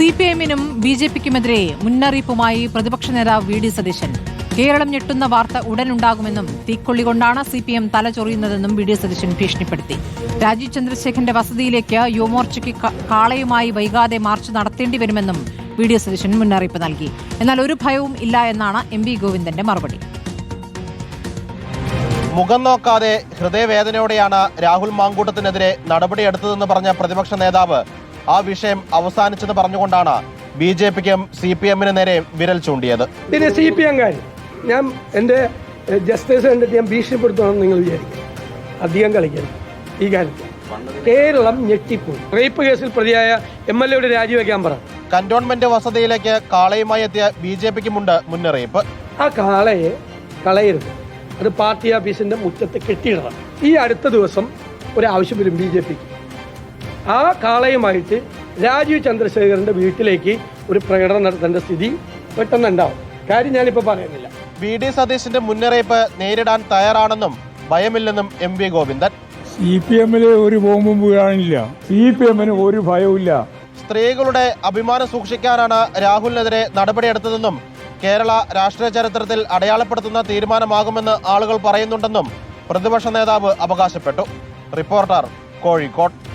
C P എമ്മിനും B J പിക്കുമെതിരെ മുന്നറിയിപ്പുമായി പ്രതിപക്ഷ നേതാവ് വി ഡി സതീശൻ. കേരളം ഞെട്ടുന്ന വാർത്ത ഉടനുണ്ടാകുമെന്നും തീക്കൊള്ളി കൊണ്ടാണ് സി പി എം തലചൊറിയുന്നതെന്നും വി ഡി സതീശൻ ഭീഷണിപ്പെടുത്തി. രാജീവ് ചന്ദ്രശേഖരന്റെ വസതിയിലേക്ക് യുവമോർച്ചയ്ക്ക് കാളയുമായി വൈകാതെ മാർച്ച് നടത്തേണ്ടി വരുമെന്നും വി ഡി സതീശൻ മുന്നറിയിപ്പ് നൽകി. എന്നാൽ ഒരു ഭയവും ഇല്ല എന്നാണ് എം വി ഗോവിന്ദന്റെ മറുപടി. മുഖം നോക്കാതെ ഹൃദയവേദനയോടെയാണ് രാഹുൽ മാങ്കൂട്ടത്തിനെതിരെ നടപടിയെടുത്തതെന്ന് പറഞ്ഞ പ്രതിപക്ഷ നേതാവ് ആ വിഷയം അവസാനിച്ചെന്ന് പറഞ്ഞുകൊണ്ടാണ് ബി ജെ പിക്കും സി പി എമ്മിന് നേരെ വിരൽ ചൂണ്ടിയത്. പിന്നെ സി പി എംകാർ ഞാൻ എന്റെ ജസ്റ്റിസ് കണ്ടിട്ട് ഞാൻ ഭീഷണിപ്പെടുത്തണമെന്ന് നിങ്ങൾ വിചാരിക്കും. അധികം കളിക്കണം ഈ കാര്യത്തിൽ കേരളം ഞെട്ടിപ്പോയി. റേപ്പ് കേസിൽ പ്രതിയായ എം എൽ എയുടെ രാജിവെക്കാൻ പറ. കന്റോൺമെന്റ് വസതിയിലേക്ക് കാളയുമായി എത്തിയ ബി ജെ പിക്കുമുണ്ട് മുന്നറിയിപ്പ്. ആ കാളയെ കളയരുത്. അത് പാർട്ടി ഓഫീസിന്റെ മുറ്റത്ത് കെട്ടിയിടണം. ഈ അടുത്ത ദിവസം ഒരു ആവശ്യം വരും ബി ജെ പിക്ക്. ആ കാളയുമായിട്ട് രാജീവ് ചന്ദ്രശേഖരന്റെ വീട്ടിലേക്ക് ഒരു പ്രകടനം നടത്തേണ്ട സ്ഥിതി പെട്ടെന്നുണ്ടാവും. കാര്യം ഞാനിപ്പോൾ പറയുന്നില്ല. വി ഡി സതീശിന്റെ മുന്നറിയിപ്പ് നേരിടാൻ തയ്യാറാണെന്നും ഭയമില്ലെന്നും M V Govindan. C P എമ്മിൽ ഒരു ബോംബും വീഴാനില്ല. സി പി എമ്മിന് ഒരു ഭയവുമില്ല. സ്ത്രീകളുടെ അഭിമാനം സൂക്ഷിക്കാനാണ് രാഹുലിനെതിരെ നടപടിയെടുത്തതെന്നും കേരള രാഷ്ട്രീയ ചരിത്രത്തിൽ അടയാളപ്പെടുത്തുന്ന തീരുമാനമാകുമെന്ന് ആളുകൾ പറയുന്നുണ്ടെന്നും പ്രതിപക്ഷ നേതാവ് അവകാശപ്പെട്ടു. റിപ്പോർട്ടർ കോഴിക്കോട്.